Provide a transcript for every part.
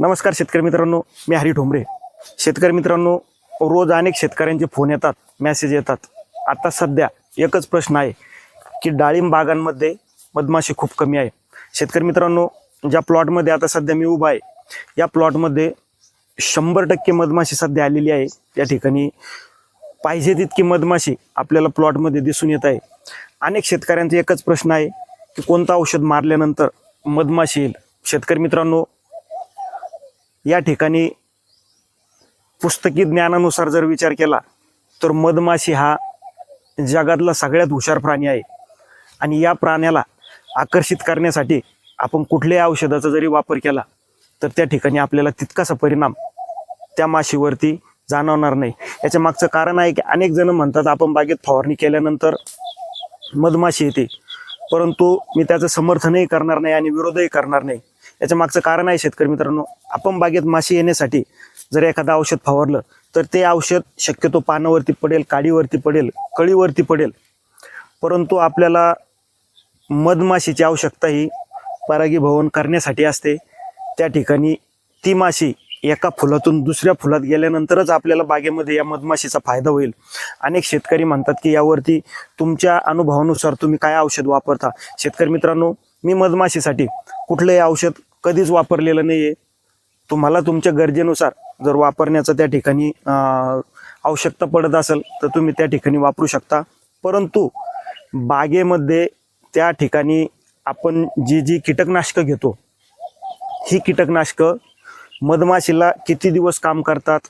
नमस्कार शेतकरी मित्रांनो मी हरी ठोंबरे. शेतकरी मित्रांनो रोज अनेक शेतकऱ्यांचे फोन येतात मेसेज येतात. आता सध्या एकच प्रश्न आहे की डाळिंब बागांमध्ये मधमाशी खूप कमी आहे. शेतकरी मित्रांनो ज्या प्लॉटमध्ये आता सध्या मी उभा आहे या प्लॉटमध्ये शंभर टक्के मधमाशी सध्या आलेली आहे. या ठिकाणी पाहिजे तितकी मधमाशी आपल्याला प्लॉटमध्ये दिसून येत आहे. अनेक शेतकऱ्यांचा एकच प्रश्न आहे की कोणतं औषध मारल्यानंतर मधमाशी येईल? शेतकरी मित्रांनो या ठिकाणी पुस्तकी ज्ञानानुसार जर विचार केला तर मधमाशी हा जगातला सगळ्यात हुशार प्राणी आहे. आणि या प्राण्याला आकर्षित करण्यासाठी आपण कुठल्याही औषधाचा जरी वापर केला तर त्या ठिकाणी आपल्याला तितकासा परिणाम त्या माशीवरती जाणवणार नाही. याच्या मागचं कारण आहे की अनेक जण म्हणतात आपण बागेत फवारणी केल्यानंतर मधमाशी येते परंतु मी त्याचं समर्थनही करणार नाही आणि विरोधही करणार नाही. याच्या मागचं कारण आहे शेतकरी मित्रांनो आपण बागेत माशी येण्यासाठी जर एखादं औषध फवारलं तर ते औषध शक्यतो पानावरती पडेल काडीवरती पडेल कळीवरती पडेल. परंतु आपल्याला मधमाशीची आवश्यकता ही परागीभवन करण्यासाठी असते. त्या ठिकाणी ती माशी एका फुलातून दुसऱ्या फुलात गेल्यानंतरच आपल्याला बागेमध्ये या मधमाशीचा फायदा होईल. अनेक शेतकरी म्हणतात की यावरती तुमच्या अनुभवानुसार तुम्ही काय औषध वापरता? शेतकरी मित्रांनो मी मधमाशीसाठी कुठलंही औषध कधीच वापरलेलं नाही आहे तुम्हाला तुमच्या गरजेनुसार जर वापरण्याचं त्या ठिकाणी आवश्यकता पडत असेल तर तुम्ही त्या ठिकाणी वापरू शकता. परंतु बागेमध्ये त्या ठिकाणी आपण जी जी कीटकनाशकं घेतो ही कीटकनाशकं मधमाशीला किती दिवस काम करतात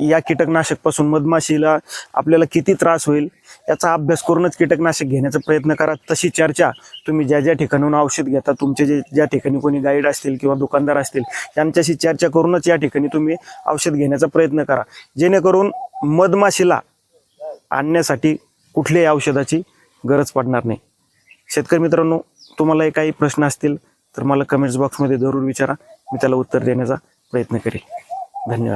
या कीटकनाशकपासून मधमाशीला आपल्याला किती त्रास होईल याचा अभ्यास करूनच कीटकनाशक घेण्याचा प्रयत्न करा. तशी चर्चा तुम्ही ज्या ज्या ठिकाणून औषध घेता तुमचे जे ज्या ठिकाणी कोणी गाईड असतील किंवा दुकानदार असतील यांच्याशी चर्चा करूनच या ठिकाणी तुम्ही औषध घेण्याचा प्रयत्न करा. जेणेकरून मधमाशीला आणण्यासाठी कुठल्याही औषधाची गरज पडणार नाही. शेतकरी मित्रांनो तुम्हाला काही प्रश्न असतील तर मला कमेंट्स बॉक्समध्ये जरूर विचारा. मी त्याला उत्तर देण्याचा प्रयत्न करेन धन्यवाद.